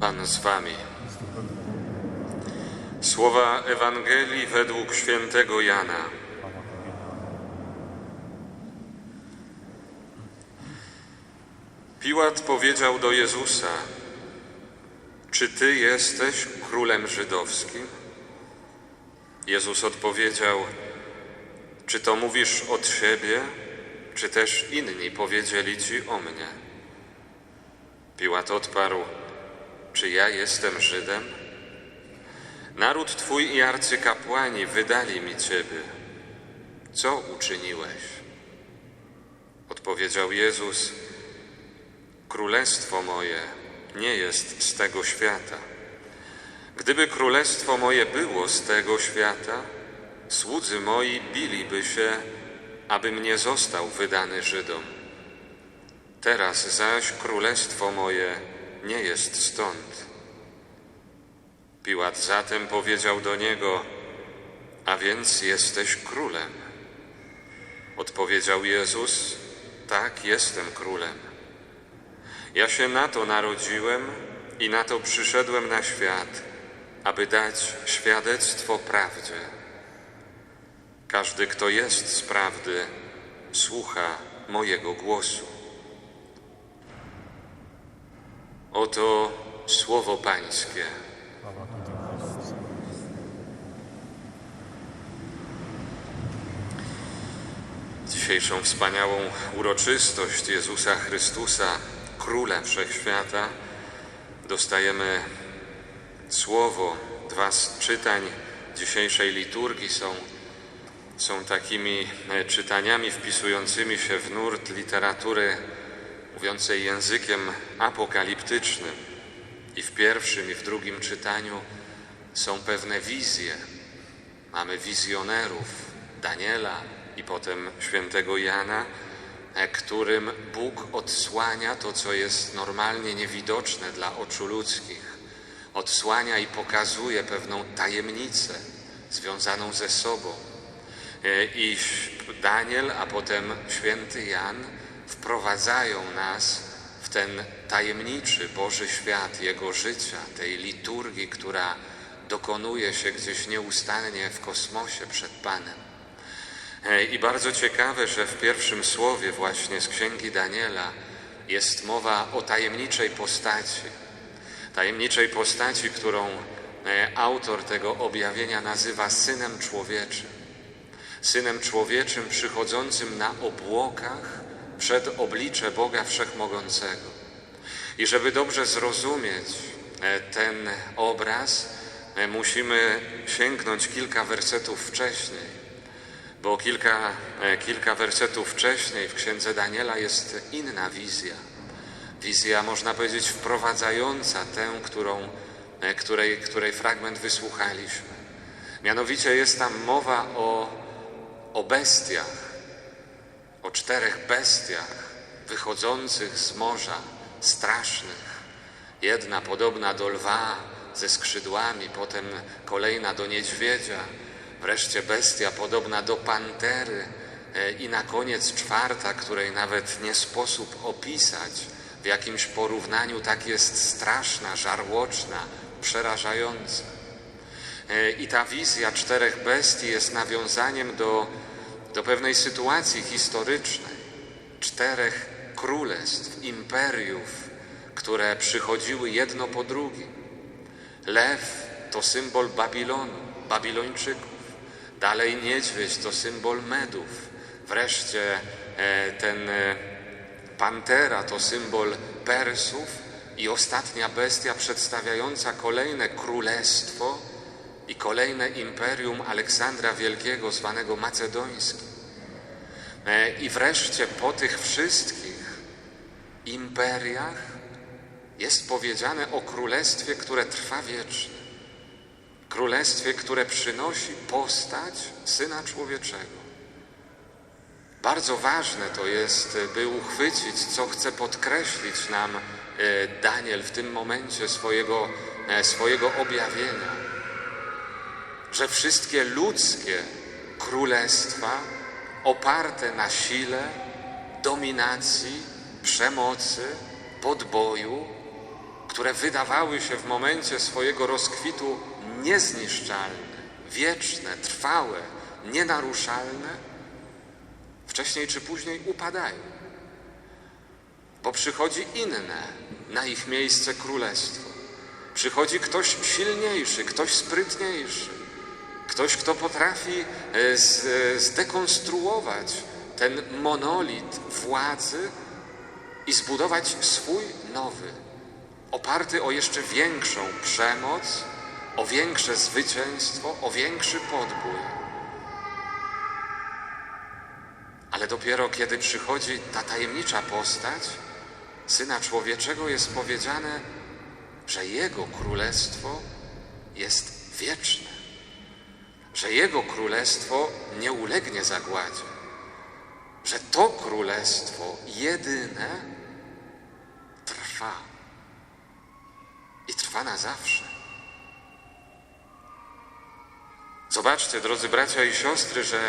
Pan z wami. Słowa Ewangelii według świętego Jana. Piłat powiedział do Jezusa: Czy ty jesteś królem żydowskim? Jezus odpowiedział: Czy to mówisz od siebie, czy też inni powiedzieli ci o mnie? Piłat odparł: Czy ja jestem Żydem? Naród twój i arcykapłani wydali mi ciebie. Co uczyniłeś? Odpowiedział Jezus: Królestwo moje nie jest z tego świata. Gdyby królestwo moje było z tego świata, słudzy moi biliby się, abym nie został wydany Żydom. Teraz zaś królestwo moje nie jest stąd. Piłat zatem powiedział do niego: A więc jesteś królem. Odpowiedział Jezus: Tak, jestem królem. Ja się na to narodziłem i na to przyszedłem na świat, aby dać świadectwo prawdzie. Każdy, kto jest z prawdy, słucha mojego głosu. Oto słowo Pańskie. Dzisiejszą wspaniałą uroczystość Jezusa Chrystusa, Króla Wszechświata, dostajemy słowo. Dwa z czytań dzisiejszej liturgii są, są takimi e, czytaniami wpisującymi się w nurt literatury mówiącej językiem apokaliptycznym. I w pierwszym, i w drugim czytaniu są pewne wizje. Mamy wizjonerów Daniela i potem świętego Jana, e, którym Bóg odsłania to, co jest normalnie niewidoczne dla oczu ludzkich. Odsłania i pokazuje pewną tajemnicę związaną ze sobą. E, I Daniel, a potem święty Jan wprowadzają nas w ten tajemniczy Boży świat Jego życia, tej liturgii, która dokonuje się gdzieś nieustannie w kosmosie przed Panem. I bardzo ciekawe, że w pierwszym słowie właśnie z Księgi Daniela jest mowa o tajemniczej postaci. Tajemniczej postaci, którą e, autor tego objawienia nazywa Synem Człowieczym. Synem Człowieczym przychodzącym na obłokach przed oblicze Boga Wszechmogącego. I żeby dobrze zrozumieć e, ten obraz, musimy sięgnąć kilka wersetów wcześniej bo kilka, kilka wersetów wcześniej w księdze Daniela jest inna wizja. Wizja, można powiedzieć, wprowadzająca tę, którą, której, której fragment wysłuchaliśmy. Mianowicie jest tam mowa o, o bestiach, o czterech bestiach wychodzących z morza, strasznych. Jedna podobna do lwa ze skrzydłami, potem kolejna do niedźwiedzia, wreszcie bestia podobna do pantery i na koniec czwarta, której nawet nie sposób opisać w jakimś porównaniu, tak jest straszna, żarłoczna, przerażająca. I ta wizja czterech bestii jest nawiązaniem do, do pewnej sytuacji historycznej. Czterech królestw, imperiów, które przychodziły jedno po drugim. Lew to symbol Babilonu, Babilończyków. Dalej niedźwiedź to symbol Medów. Wreszcie ten pantera to symbol Persów i ostatnia bestia przedstawiająca kolejne królestwo kolejne imperium Aleksandra Wielkiego zwanego Macedońskim. I wreszcie po tych wszystkich imperiach jest powiedziane o królestwie, które trwa wiecznie. Królestwie, które przynosi postać Syna Człowieczego. Bardzo ważne to jest, by uchwycić, co chce podkreślić nam Daniel w tym momencie swojego, swojego objawienia, że wszystkie ludzkie królestwa oparte na sile, dominacji, przemocy, podboju, które wydawały się w momencie swojego rozkwitu niezniszczalne, wieczne, trwałe, nienaruszalne, wcześniej czy później upadają, bo przychodzi inne na ich miejsce królestwo. Przychodzi ktoś silniejszy, ktoś sprytniejszy, ktoś, kto potrafi e, zdekonstruować ten monolit władzy i zbudować swój nowy, oparty o jeszcze większą przemoc, o większe zwycięstwo, o większy podbój. Ale dopiero kiedy przychodzi ta tajemnicza postać, Syna Człowieczego, jest powiedziane, że Jego królestwo jest wieczne, że Jego królestwo nie ulegnie zagładzie, że to królestwo jedyne trwa i trwa na zawsze. Zobaczcie, drodzy bracia i siostry, że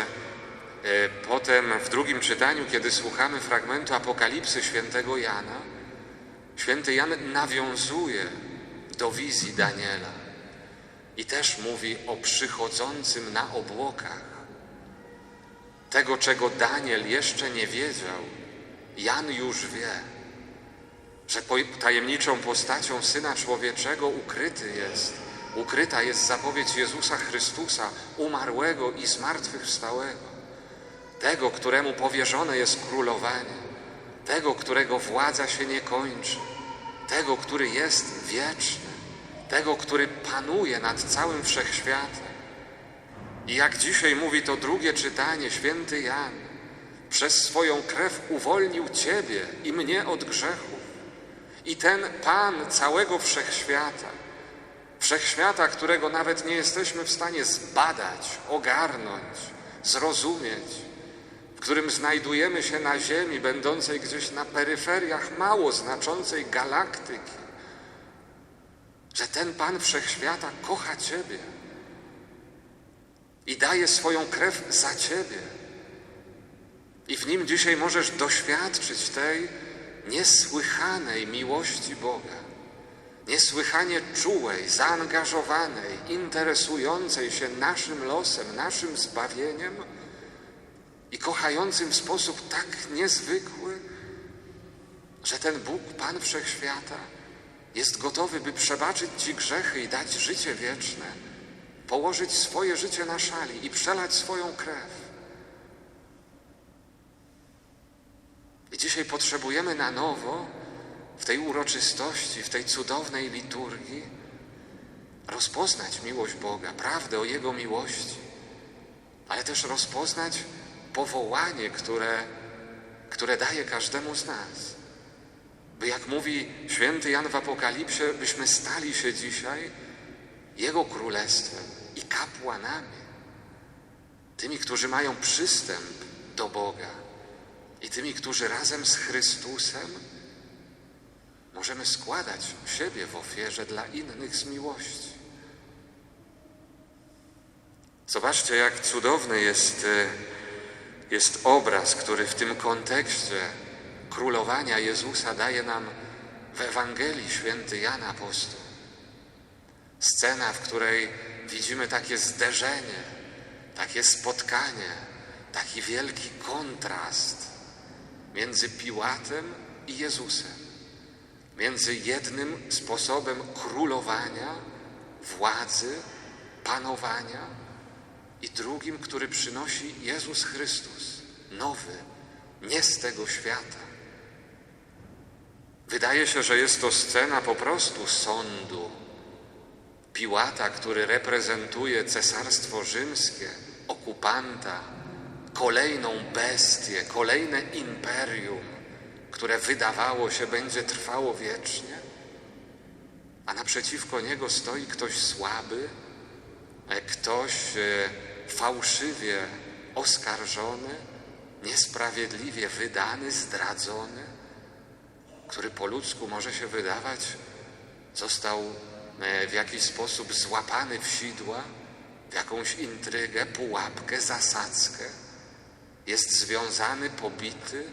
e, potem w drugim czytaniu, kiedy słuchamy fragmentu Apokalipsy świętego Jana, święty Jan nawiązuje do wizji Daniela i też mówi o przychodzącym na obłokach. Tego, czego Daniel jeszcze nie wiedział, Jan już wie, że tajemniczą postacią Syna Człowieczego ukryty jest, ukryta jest zapowiedź Jezusa Chrystusa, umarłego i zmartwychwstałego, tego, któremu powierzone jest królowanie, tego, którego władza się nie kończy, tego, który jest wieczny, tego, który panuje nad całym wszechświatem. I jak dzisiaj mówi to drugie czytanie, święty Jan, przez swoją krew uwolnił Ciebie i mnie od grzechów. I ten Pan całego wszechświata, wszechświata, którego nawet nie jesteśmy w stanie zbadać, ogarnąć, zrozumieć, w którym znajdujemy się na Ziemi, będącej gdzieś na peryferiach mało znaczącej galaktyki, że ten Pan wszechświata kocha Ciebie i daje swoją krew za Ciebie. I w nim dzisiaj możesz doświadczyć tej niesłychanej miłości Boga, niesłychanie czułej, zaangażowanej, interesującej się naszym losem, naszym zbawieniem i kochającym w sposób tak niezwykły, że ten Bóg, Pan Wszechświata, jest gotowy, by przebaczyć Ci grzechy i dać życie wieczne, położyć swoje życie na szali i przelać swoją krew. I dzisiaj potrzebujemy na nowo w tej uroczystości, w tej cudownej liturgii rozpoznać miłość Boga, prawdę o Jego miłości, ale też rozpoznać powołanie, które, które daje każdemu z nas. By jak mówi święty Jan w Apokalipsie, byśmy stali się dzisiaj Jego królestwem i kapłanami, tymi, którzy mają przystęp do Boga i tymi, którzy razem z Chrystusem możemy składać siebie w ofierze dla innych z miłości. Zobaczcie, jak cudowny jest, e, jest obraz, który w tym kontekście królowania Jezusa daje nam w Ewangelii święty Jan Apostoł. Scena, w której widzimy takie zderzenie, takie spotkanie, taki wielki kontrast między Piłatem i Jezusem, między jednym sposobem królowania, władzy, panowania i drugim, który przynosi Jezus Chrystus, nowy, nie z tego świata. Wydaje się, że jest to scena po prostu sądu. Piłata, który reprezentuje cesarstwo rzymskie, okupanta, kolejną bestię, kolejne imperium, które wydawało się będzie trwało wiecznie, a naprzeciwko niego stoi ktoś słaby, e, ktoś e, fałszywie oskarżony, niesprawiedliwie wydany, zdradzony, który po ludzku może się wydawać, został e, w jakiś sposób złapany w sidła, w jakąś intrygę, pułapkę, zasadzkę jest związany, pobity,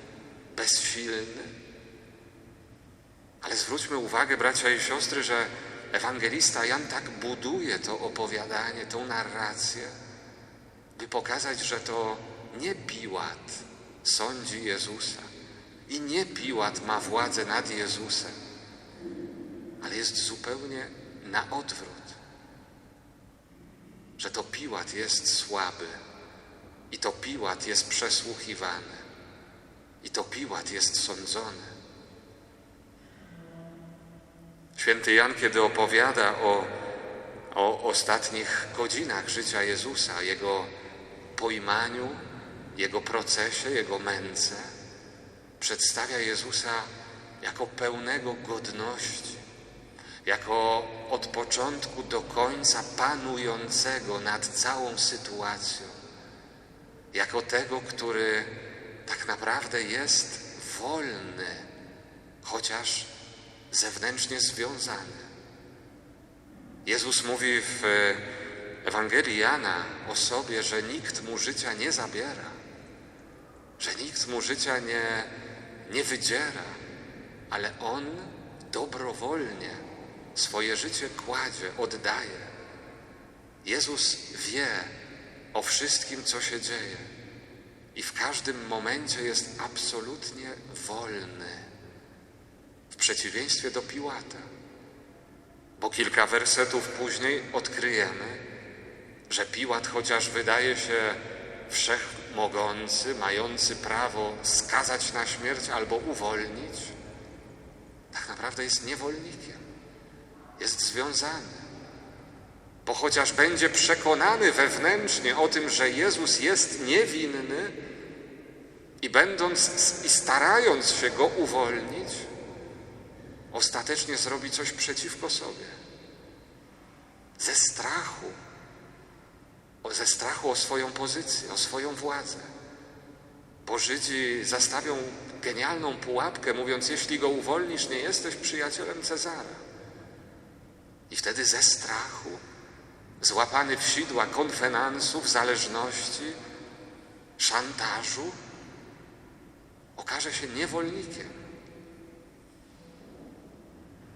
bezsilny. Ale zwróćmy uwagę, bracia i siostry, że ewangelista Jan tak buduje to opowiadanie, tą narrację, by pokazać, że to nie Piłat sądzi Jezusa i nie Piłat ma władzę nad Jezusem, ale jest zupełnie na odwrót. Że to Piłat jest słaby i to Piłat jest przesłuchiwany i to Piłat jest sądzony. Święty Jan, kiedy opowiada o, o ostatnich godzinach życia Jezusa, Jego pojmaniu, Jego procesie, Jego męce, przedstawia Jezusa jako pełnego godności, jako od początku do końca panującego nad całą sytuacją, jako tego, który tak naprawdę jest wolny, chociaż zewnętrznie związany. Jezus mówi w Ewangelii Jana o sobie, że nikt mu życia nie zabiera, że nikt mu życia nie, nie wydziera, ale on dobrowolnie swoje życie kładzie, oddaje. Jezus wie o wszystkim, co się dzieje i w każdym momencie jest absolutnie wolny w przeciwieństwie do Piłata. Bo kilka wersetów później odkryjemy, że Piłat, chociaż wydaje się wszechmogący, mający prawo skazać na śmierć albo uwolnić, tak naprawdę jest niewolnikiem, jest związany. Bo chociaż będzie przekonany wewnętrznie o tym, że Jezus jest niewinny i będąc i starając się go uwolnić, ostatecznie zrobi coś przeciwko sobie. Ze strachu, ze strachu o swoją pozycję, o swoją władzę. Bo Żydzi zastawią genialną pułapkę, mówiąc: Jeśli go uwolnisz, nie jesteś przyjacielem Cezara. I wtedy ze strachu, złapany w sidła konfenansów, zależności, szantażu, okaże się niewolnikiem.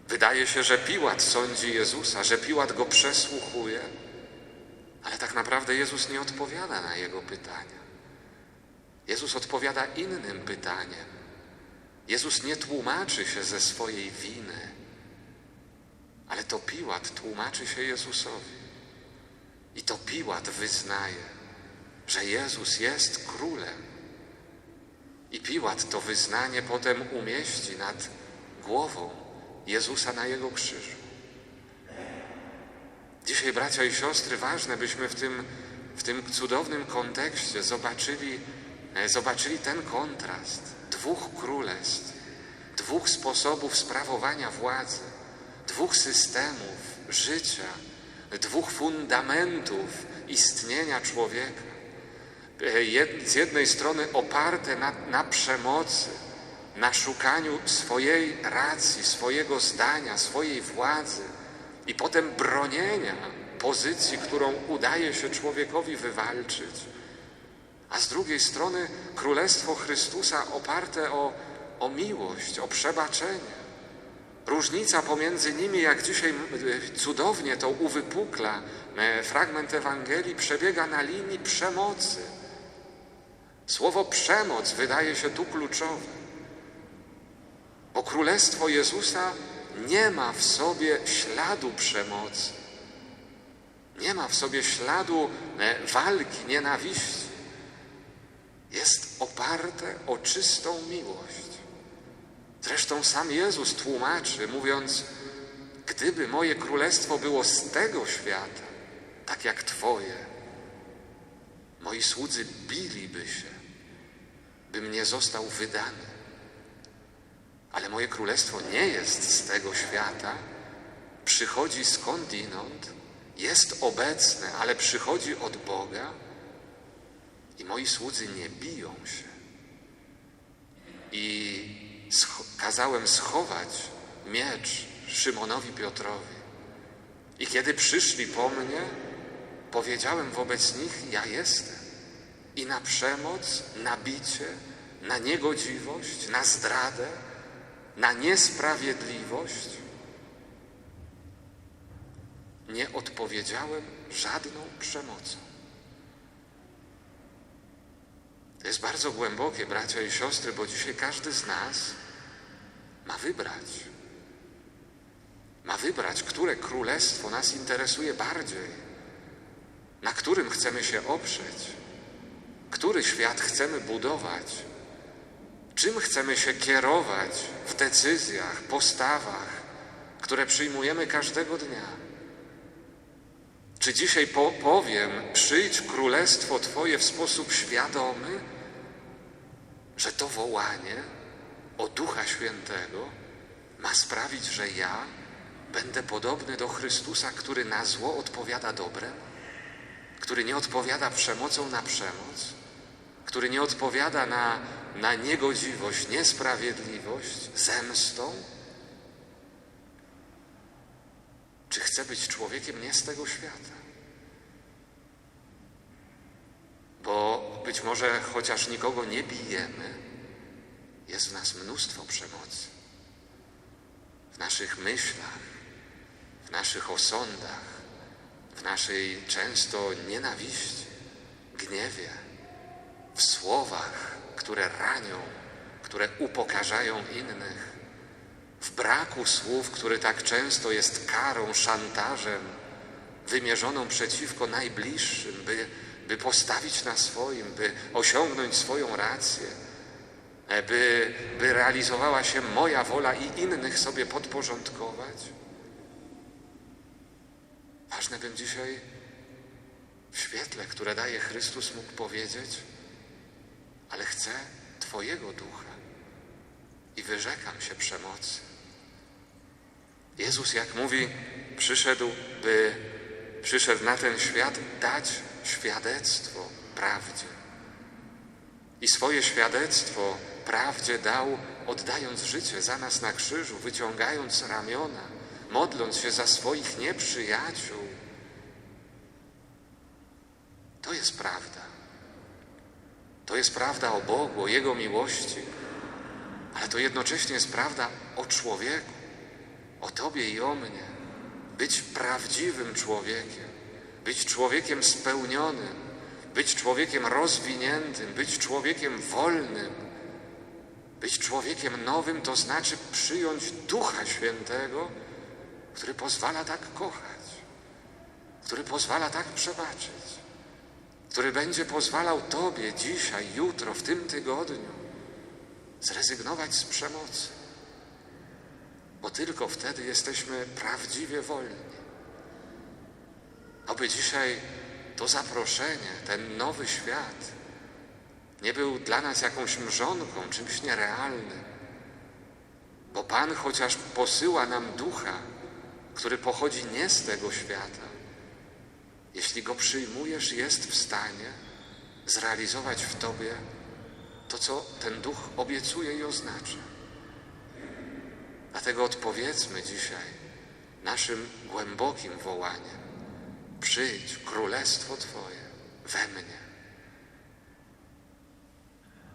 Wydaje się, że Piłat sądzi Jezusa, że Piłat go przesłuchuje, ale tak naprawdę Jezus nie odpowiada na jego pytania. Jezus odpowiada innym pytaniem. Jezus nie tłumaczy się ze swojej winy, ale to Piłat tłumaczy się Jezusowi. I to Piłat wyznaje, że Jezus jest królem. I Piłat to wyznanie potem umieści nad głową Jezusa na Jego krzyżu. Dzisiaj, bracia i siostry, ważne, byśmy w tym, w tym cudownym kontekście zobaczyli, e, zobaczyli ten kontrast dwóch królestw, dwóch sposobów sprawowania władzy, dwóch systemów życia, dwóch fundamentów istnienia człowieka. E, z jednej strony oparte na, na przemocy, na szukaniu swojej racji, swojego zdania, swojej władzy i potem bronienia pozycji, którą udaje się człowiekowi wywalczyć. A z drugiej strony Królestwo Chrystusa oparte o, o miłość, o przebaczenie. Różnica pomiędzy nimi, jak dzisiaj cudownie to uwypukla e, fragment Ewangelii, przebiega na linii przemocy. Słowo przemoc wydaje się tu kluczowe. Bo królestwo Jezusa nie ma w sobie śladu przemocy, nie ma w sobie śladu e, walki, nienawiści. Jest oparte o czystą miłość. Zresztą sam Jezus tłumaczy, mówiąc: Gdyby moje królestwo było z tego świata, tak jak Twoje, moi słudzy biliby się, bym nie został wydany. Ale moje królestwo nie jest z tego świata, przychodzi skądinąd, jest obecne, ale przychodzi od Boga i moi słudzy nie biją się. I scho kazałem schować miecz Szymonowi Piotrowi. I kiedy przyszli po mnie, powiedziałem wobec nich: Ja jestem. I na przemoc, na bicie, na niegodziwość, na zdradę na niesprawiedliwość, nie odpowiedziałem żadną przemocą. To jest bardzo głębokie, bracia i siostry, bo dzisiaj każdy z nas ma wybrać. Ma wybrać, które królestwo nas interesuje bardziej, na którym chcemy się oprzeć, który świat chcemy budować, czym chcemy się kierować w decyzjach, postawach, które przyjmujemy każdego dnia. Czy dzisiaj po powiem, przyjdź królestwo Twoje w sposób świadomy, że to wołanie o Ducha Świętego ma sprawić, że ja będę podobny do Chrystusa, który na zło odpowiada dobrem, który nie odpowiada przemocą na przemoc, który nie odpowiada na, na niegodziwość, niesprawiedliwość, zemstą? Czy chcę być człowiekiem nie z tego świata? Bo być może chociaż nikogo nie bijemy, jest w nas mnóstwo przemocy. W naszych myślach, w naszych osądach, w naszej często nienawiści, gniewie, w słowach, które ranią, które upokarzają innych, w braku słów, który tak często jest karą, szantażem wymierzoną przeciwko najbliższym, by, by postawić na swoim, by osiągnąć swoją rację, e, by, by realizowała się moja wola i innych sobie podporządkować. Ważne bym dzisiaj w świetle, które daje Chrystus, mógł powiedzieć, ale chcę Twojego ducha i wyrzekam się przemocy. Jezus, jak mówi, przyszedł, by przyszedł na ten świat dać świadectwo prawdzie. I swoje świadectwo prawdzie dał, oddając życie za nas na krzyżu, wyciągając ramiona, modląc się za swoich nieprzyjaciół. To jest prawda. To jest prawda o Bogu, o Jego miłości, ale to jednocześnie jest prawda o człowieku, o Tobie i o mnie. Być prawdziwym człowiekiem, być człowiekiem spełnionym, być człowiekiem rozwiniętym, być człowiekiem wolnym, być człowiekiem nowym, to znaczy przyjąć Ducha Świętego, który pozwala tak kochać, który pozwala tak przebaczyć, który będzie pozwalał Tobie dzisiaj, jutro, w tym tygodniu zrezygnować z przemocy, bo tylko wtedy jesteśmy prawdziwie wolni. Aby dzisiaj to zaproszenie, ten nowy świat nie był dla nas jakąś mrzonką, czymś nierealnym, bo Pan chociaż posyła nam ducha, który pochodzi nie z tego świata, jeśli go przyjmujesz, jest w stanie zrealizować w Tobie to, co ten duch obiecuje i oznacza. Dlatego odpowiedzmy dzisiaj naszym głębokim wołaniem: Przyjdź, królestwo Twoje we mnie.